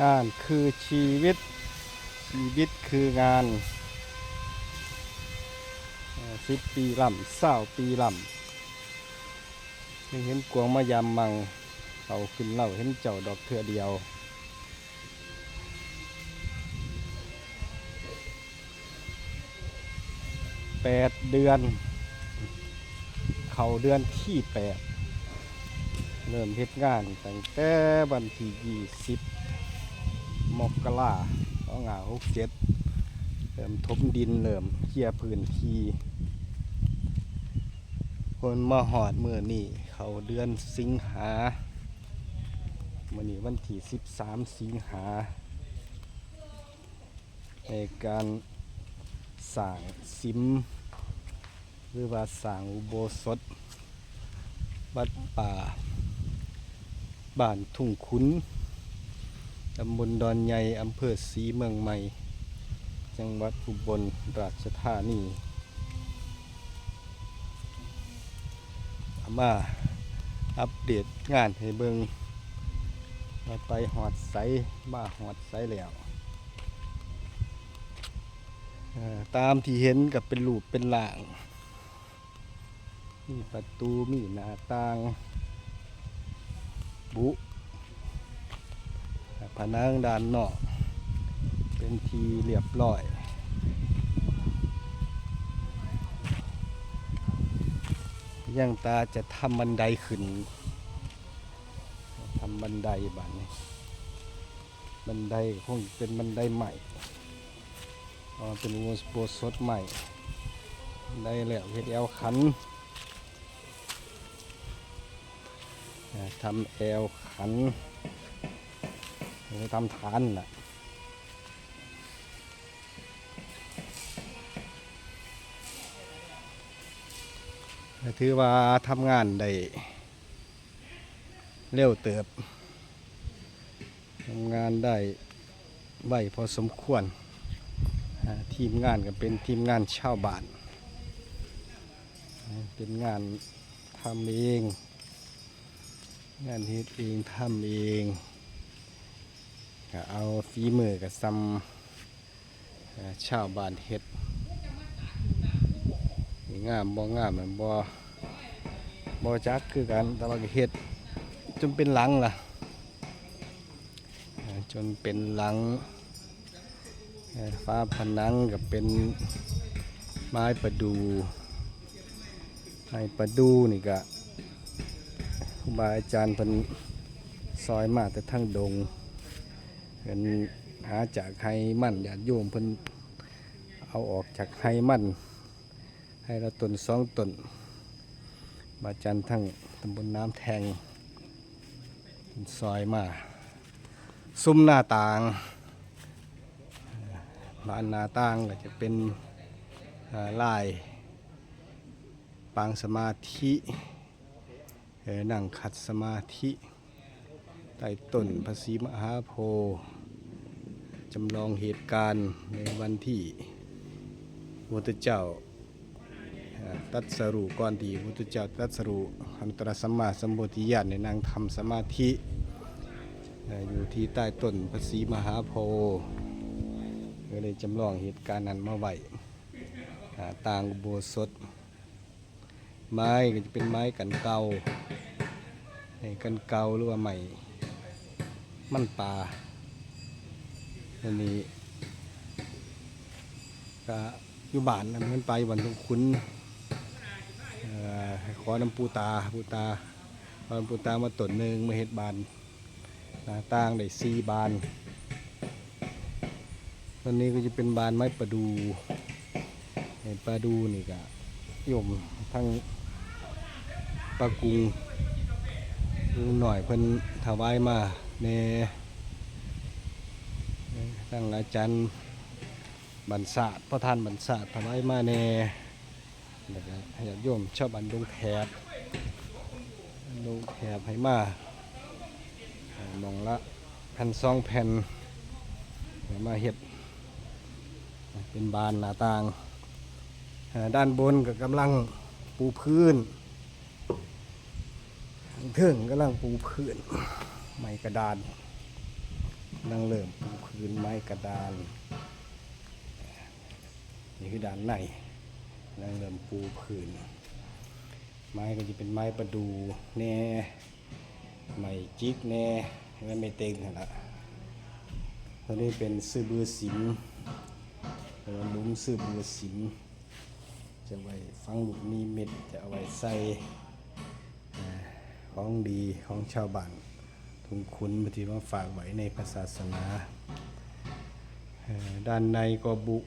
งานคือชีวิต ชีวิตคืองานสิบปีลำเศร้าปีลำยังเห็นกวงมายามมังเอาขึ้นเล่าเห็นเจ้าดอกเถื่อเดียวแปดเดือน เขาเดือนที่แปดเริ่มเฮ็ดงานตั้งแต่วันที่ยี่สิบ มกราสองห้าหกเจ็ดเริ่มทมดินเริ่มเคลียร์พื้นที่คนมาหอดมือนี่เขาเดือนสิงหามื่อนี้วันที่สิบสามสิงหา ในการสั่งซิม หรือว่าสั่งอุโบสถ วัดป่า บ้านทุ่งคุ้นำบลดอนใหญ่อำเภอศรีเมืองใหม่ จังหวัดอุบลราชธานีามาอัปเดตงานให้เบิงว่าไปหอดไสมาหอดไสแล้วตามที่เห็นกับเป็นรูปเป็นหลาง มีประตูมีหน้าต่าง บุ ผนังด้านนอกเป็นทีเรียบร้อยยังตาจะทำบันไดขึ้นทำบันไดบันบันไดคงเป็นบันไดใหม่เป็นงูสโปสดใหม่ได้แล้วเฮ็ดแอลขันทำแอลขัน หรือทำฐานน่ะถือว่าทำงานได้เร็วเติบทำงานได้ไวพอสมควร ทีมงานก็เป็นทีมงานชาวบ้าน เป็นงานทำเอง งานเฮ็ดเองทำเอง ก็เอาฝีมือกับซ้ำชาวบ้านเฮ็ดงามบ่งามมันบ่บ่จักคือกันแต่ว่าเฮ็ดจนเป็นหลังล่ะ จนเป็นหลังฟ้าผนังกับเป็นไม้ประดูไม้ประดูนี่ก็ครูบาอาจารย์เพิ่นซอยมาแต่ทั้งดง เพิ่นหาจากไห้มั่นญาติโยมเพิ่นเอาออกจากไห้มั่นให้ละตนสองตนบาจารย์ทั้งตำบลน้ำแทงซอยมา ซุ้มหน้าต่างบ้านนาต่างก็จะเป็นลาย ปางสมาธิเอ่อนั่งขัดสมาธิ ใต้ต้นพระศรีมหาโพธิ์จำลองเหตุการณ์ในวันที่พุทธเจ้าตัดสรุก่อนที่พุทธเจ้าตัดสรุอันตรสัมมาสัมโพธิญาณในนางทำสมาธิอยู่ที่ใต้ต้นพระศรีมหาโพธิ์ก็เลยจำลองเหตุการณ์นั้นมาไว้ต่างโบสถไม้ก็จะเป็นไม้กันเกาไอ้กันเกาหรือว่าใหม่ มันป่าอันนี้ก็อยู่บ้านนะมันไปวันทุกคุณเอ่อขอน้ำปูตาปูตาขอน้ำปูตามาตนหนึ่งมาเฮ็ดบานหน้าต่างได้สี่บานตัวนี้ก็จะเป็นบานไม้ประดูไอ้ประดูนี่ก็โยมทั้งปลากุงลุงหน่อยเพิ่นถวายมา ในทั้งอาจารย์บรรษาพ่อท่านบรรษาทถวายมาในแล้วก็ญาติโยมชอบอันดงแถบอันดงแถบให้มามองละแผ่นซองแผ่นมาเฮ็ดเป็นบานหน้าต่าง ด้านบนก็กำลังปูพื้นข้างเทิงกำลังปูพื้น ไม้กระดานนั่งเริ่มปูพื้นไม้กระดานนี่คือด้านในนั่งเริ่มปูพื้นไม้ก็จะเป็นไม้ประดูแน่ไม้จิกแน่แล้วไม่เต็งนั่นละตัวนี้เป็นซื้อเบือสิมแล้วหลุมซื้อเบือสิมจะไว้ฟังลูกมีเม็ดจะเอาไว้ใส่ของดีของชาวบ้าน ทุงคุณบางทีมาฝากไว้ในศาสนาด้านในก็บุ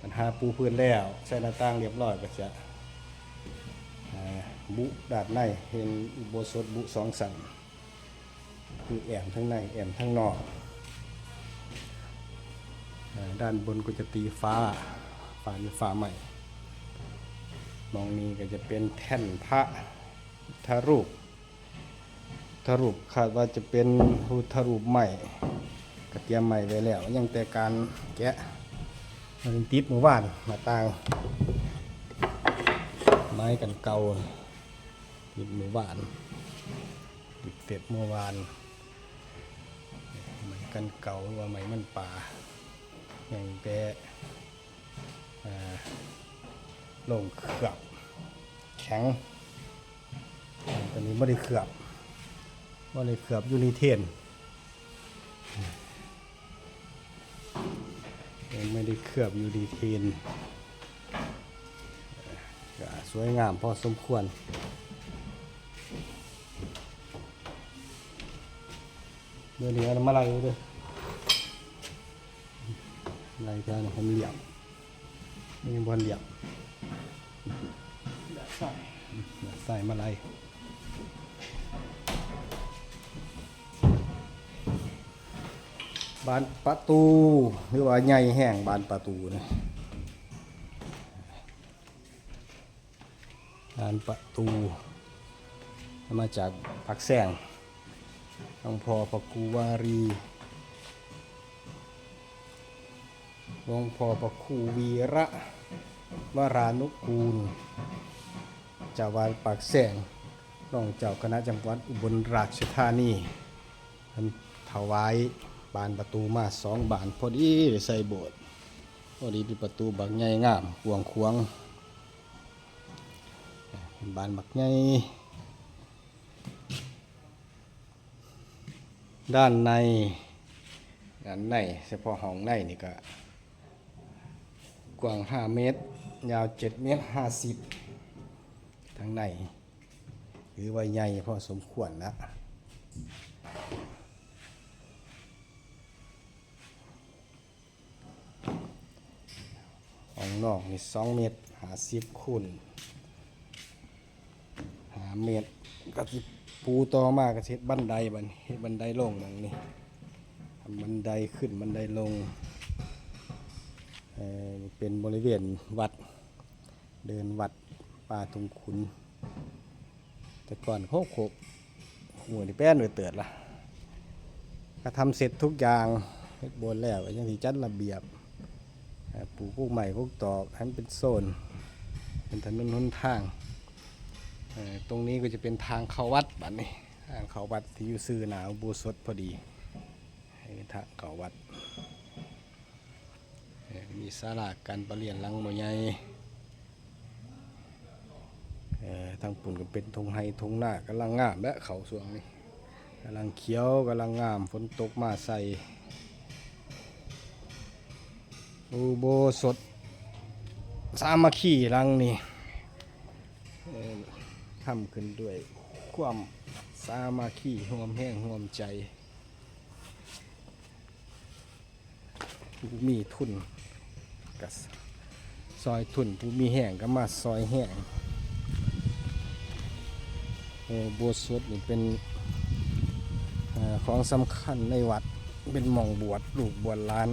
ปัญหาปูพื้นแล้วใส่หน้าต่างเรียบร้อยก็จะบุดานในเห็นอุโบสถบุสองสันคือแอมทั้งในแอมทั้งนอกด้านบนก็จะตีฟ้าฟ้านี่ฟ้าใหม่ มองนี้ก็จะเป็นแท่นพระทรูป ทรูปคาดว่าจะเป็นพุทธรูปใหม่กระเตรียมใหม่ไว้แล้ว ยังแต่การแกะมันติดหมู่บ้านมาต่าง ไม้กันเก่าติดหมู่บ้านติดเต็ดเมื่อวานไม้กันเก่าว่าไม้มันป่าอย่างแต่ลงเขือบแข็งตอนนี้ไม่ได้เขือบ ไม่ได้เขือบยูนิเทนยังไม่ได้เขือบยูนิเทนสวยงามพอสมควรเมื่อนี้อามาไล่ด้วยไล่แค่นี้ให้มันเหลี่ยมนี่บอลเหลี่ยมใส่ใส่มาเล บานประตูหรือว่าใหญ่แห้งบานประตูนะบานประตูมาจากปักแสงหลวงพ่อพระครูวารีหลวงพ่อพระคูวีระวรานุกูลจ้าวาดปากแสงรองเจ้าคณะจังหวัดอุบลราชธานีเพิ่นถวาย บานประตูมาสองบาน พอดีได้ใส่โบสถ์พอดีเป็นประตูบักใหญ่งามกวงควงเป็นบานบักใหญ่ด้านในด้านในเฉพาะห้องในนี่ก็ กว้าง 5 เมตร ยาว 7 เมตร 50ทางใน หรือว่าใหญ่พอสมควรแล้ว ของนอกนี่สองเมตรหาสิบคูณหาเมตรก็สิปูต่อมากระเช็ดบันไดบันบันไดลงบังนี่ทำบันไดขึ้นบันไดลงเเป็นบริเวณวัดเดินวัดป่าทุงขุน แต่ก่อนเขาโขกหัวนี่แป้นเลยเตือดละก็ทำเสร็จทุกอย่างเฮ็ดบนแล้วยังที่จัดระเบียบ ปลูกพวกใหม่พวกตอกให้นเป็นโซน เป็นถนนหนทาง ตรงนี้ก็จะเป็นทางเข้าวัดบัดนี้ ทางเข้าวัดที่อยู่ซื่อหนาวบูสดพอดีทางเข้าวัด มีศาลาการประเรียนลังมใหญ่ทางปุ่นก็เป็นทงไฮทงหน้ากำลังงามและเขาสวงนี่กำลังเขียวกำลังงามฝนตกมาใส่ อุโบสถสามัคคีหลังนี่ทำขึ้นด้วยความสามัคคีห่วมแห้งห่วมใจ ผู้มีทุนกับซอยทุนผู้มีแห้งก็มาซอยแห้งอ่อโบสถนี่เป็นของสำคัญในวัดเป็นหม่องบวชลูกบวชล้าน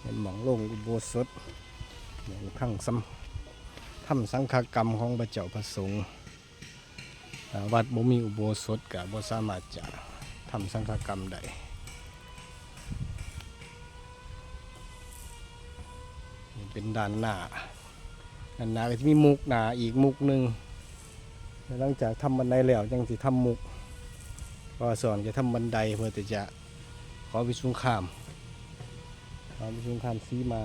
เป็นหมองลงอุโบสถหม่องทั้งสำทำสังฆกรรมของพระเจ้าพระสงฆ์วัดบ่มีอุโบสถก็บ่สามารถจะทำสังฆกรรมได้เป็นด้านหน้าด้านหน้าก็จะมีมุกหนาอีกมุกหนึ่งหลังจากทำบันไดแล้วยังสิทำมุกก็สอนจะทำบันไดเพื่อจะขอวิสุงคาม ขอวิสุมคามซีมา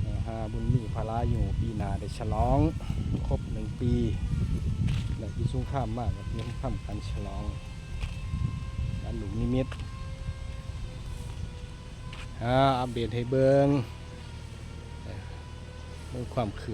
เอ่อหาบุญมีพาราอยู่ปีนาได้ฉลองครบหนึ่งปีและวิสุงคามมากกับเยี่ยมคำกันฉลองอันหลุมนิมิตอ่าอัปเดตให้เบิงเอ่อเรื่องความขืน